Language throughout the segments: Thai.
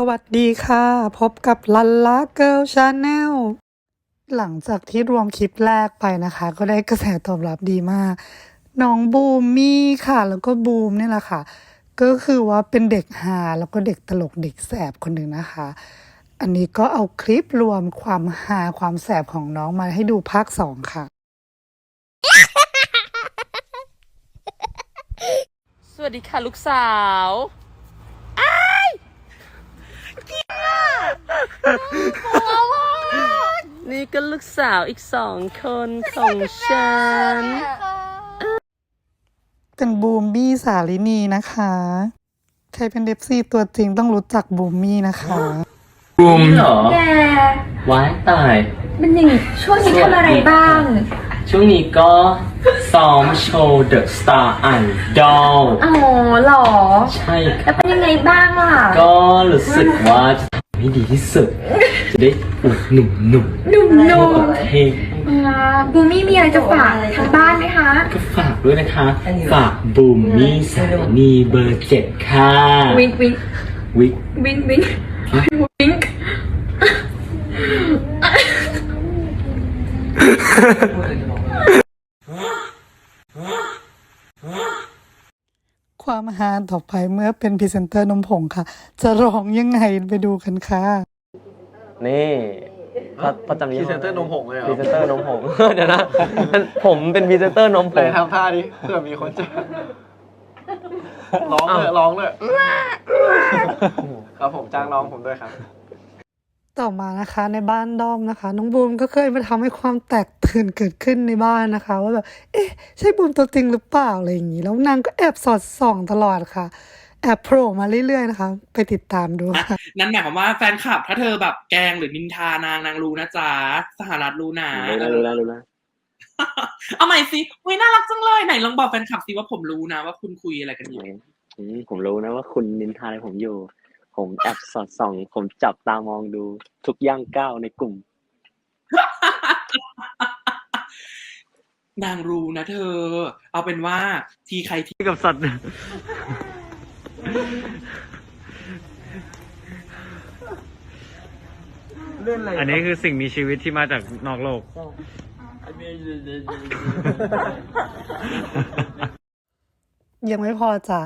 สวัสดีค่ะ พบกับลันลาเกิลชาแนลหลังจากที่รวมคลิปแรกไปนะคะ ก็ได้กระแสตอบรับดีมาก น้องบูมมี่ค่ะ แล้วก็บูมเนี่ยแหละค่ะ ก็คือว่าเป็นเด็กฮาแล้วก็เด็กตลกเด็กแสบคนหนึ่งนะคะ อันนี้ก็เอาคลิปรวมความฮาความแสบของน้องมาให้ดูภาคสองค่ะ สวัสดีค่ะลูกสาว อ้าย นี่ก็ลูกสาวอีกสองคนของฉัน เป็นบูมบี้สาลินีนะคะ ใครเป็นเดฟซี่ตัวจริงต้องรู้จักบูมมี่นะคะ บูมเหรอแกว้ายตาย มันอย่างช่วงนี้ทำอะไรบ้าง ช่วงนี้ก็ซ้อมโชว์ The Star Idol อ๋อเหรอ ใช่คแล้รัวบเป็นยังไงบ้างล่ะ ก็รู้สึกว่าจะ ทำให้ดีที่สุด จะได้อวดหนุ่มๆหนุ่มทั่วๆประเทศอ่าบูมี่มีอะไรจะฝากทางบ้านไหมคะ ก็ฝากด้วยนะคะ ฝากบูมมี่สายนีเบอร์เจ็ดค่ะวิงวิงวิกวิงวิงวิง ความฮาต่อไปเมื่อเป็นพรีเซนเตอร์นมผงค่ะ จะร้องยังไงไปดูกันค่ะ นี่พอพอจำพนี้รีเซนเตอร์นมผงเลยเหรพรีอเซนเตอร์นมผง เดี๋ยวนะผมเป็นพรีเซนเตอร์นมผเลยงทำท่าดิเผื่อมีคนจะร้องเลยร้องเลยครับผมจ้างน้องผมด้วยครับ ต่อมานะคะในบ้านด้อมนะคะ น้องบูมก็เคยมาทำให้ความแตกตื่นเกิดขึ้นในบ้านนะคะ ว่าแบบเอ๊ะใช่บูมตัวจริงหรือเปล่าอะไรอย่างนี้ แล้วนางก็แอบสอดส่องตลอดค่ะ แอบโผล่มาเรื่อยๆนะคะ ไปติดตามดูค่ะนั่นหมายความว่าแฟนคลับถ้าเธอแบบแกล้งหรือนินทานางนางรู้นะจ๊ะสหรัฐรู้นะรู้แล้วรู้แล้วรู้แล้วเอาใหม่สิอุ้ยน่ารักจังเลยไหนลองบอกแฟนคลับสิว่าผมรู้นะ ว่าคุณคุยอะไรกันอยู่อืมผมรู้นะว่าคุณนินทาอะไรผมอยู่ ผมแอบสอดส่อง ผมจับตามองดูทุกย่างก้าวในกลุ่ม นางรู้นะเธอ เอาเป็นว่าทีใครทีกับสัตว์อันนี้คือสิ่งมีชีวิตที่มาจากนอกโลกยังไม่พอจ้ะ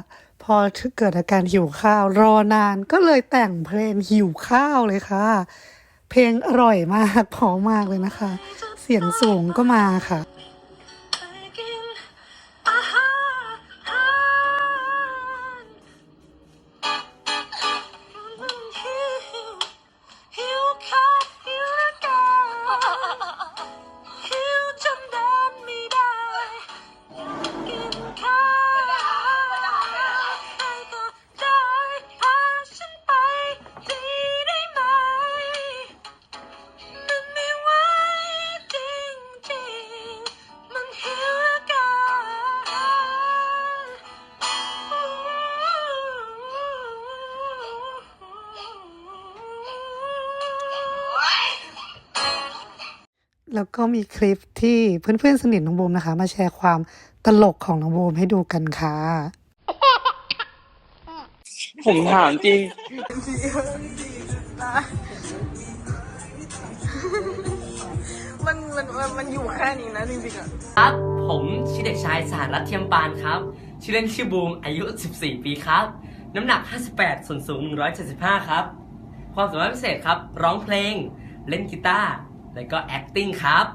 พอเกิดอาการหิวข้าว รอนานก็เลยแต่งเพลงหิวข้าวเลยค่ะ เพลงอร่อยมากพอมากเลยนะคะ เสียงสูงก็มาค่ะ แล้วก็มีคลิปที่เพื่อนๆสนิทน้องบูมนะคะ มาแชร์ความตลกของน้องบูมให้ดูกันค่ะ ผมถามจริงมันมันมันมันอยู่แค่นี้นะจริงๆอะ ครับผมชื่อเด็กชายสหรัฐเทียมปานครับ ชื่อเล่นชื่อบูมอายุ 14 ปีครับ น้ำหนัก 58 ส่วนสูง 175 ครับ ความสามารถพิเศษครับ ร้องเพลง เล่นกีตาร์ แล้วก็ acting ครับ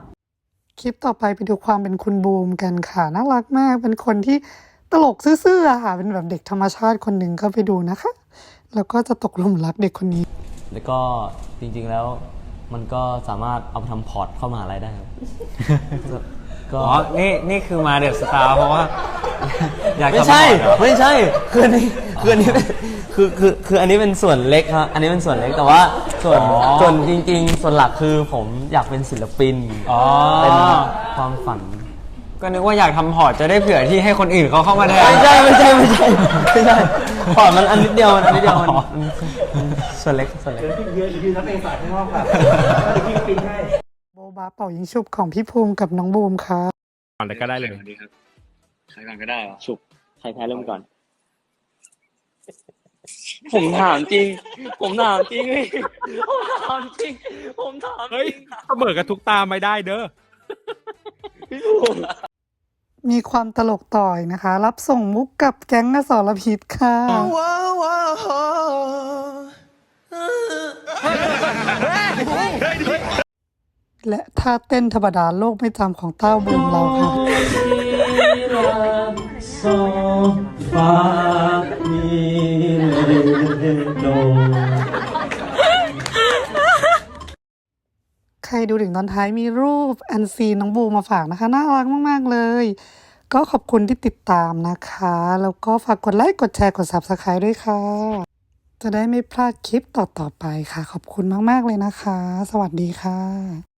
คลิปต่อไปไปดูความเป็นคุณบูมกันค่ะ น่ารักมาก เป็นคนที่ตลกซื่อๆอะค่ะ เป็นแบบเด็กธรรมชาติคนหนึ่งก็ไปดูนะคะ แล้วก็จะตกหลุมรักเด็กคนนี้ แล้วก็จริงๆแล้วมันก็สามารถเอาไปทำพอร์ตเข้ามหาลัยได้ครับ ก็อ๋อ นี่ นี่คือมาเดอะสตาร์เพราะว่า อยากไม่ทำใช่พอร์ตเหรอ ไม่ใช่ คืออันนี้คืออันนี้คือคือคืออันนี้เป็นส่วนเล็กครับ อันนี้เป็นส่วนเล็กแต่ว่าส่วนอ๋อ ส่วนจริง ๆ ส่วนหลักคือผมอยากเป็นศิลปินอ๋อ เป็นความฝัน ก็นึกว่าอยากทำพอร์ตจะได้เผื่อที่ให้คนอื่นเขาเข้ามาแทน ไม่ใช่ไม่ใช่ไม่ใช่ไม่ใช่พอร์ตมันอันนิดเดียวมันอันนิดเดียวมันมันมันส่วนเล็กส่วนเล็กโบ บาเป่ายิงชุบของพี่ภูมิกับน้องบูมค่ะก่อนเลยก็ได้เลยใครก่อนก็ได้เหรอฉุบใครแพ้เริ่มก่อน ผมถามจริง ผมถามจริงพี่ผมถามจริง ผมถามจเฮ้ยริงเสมอกับทุกตาไม่ได้เด้อพี่บูมมีความตลกต่อยนะคะ รับส่งมุกกับแก๊งอสรพิษค่ะ และท่าเต้นธรรมดาโลกไม่จำของเต้าบูมเราค่ะใครดูถึงตอนท้ายมีรูปอันซีน้องบูมมาฝากนะคะ น่ารักมาก ๆ เลย ก็ขอบคุณที่ติดตามนะคะ แล้วก็ฝากกดไลค์ กดแชร์ กด Subscribe ด้วยค่ะ จะได้ไม่พลาดคลิปต่อ ๆ ไปค่ะ ขอบคุณมาก ๆ เลยนะคะ สวัสดีค่ะ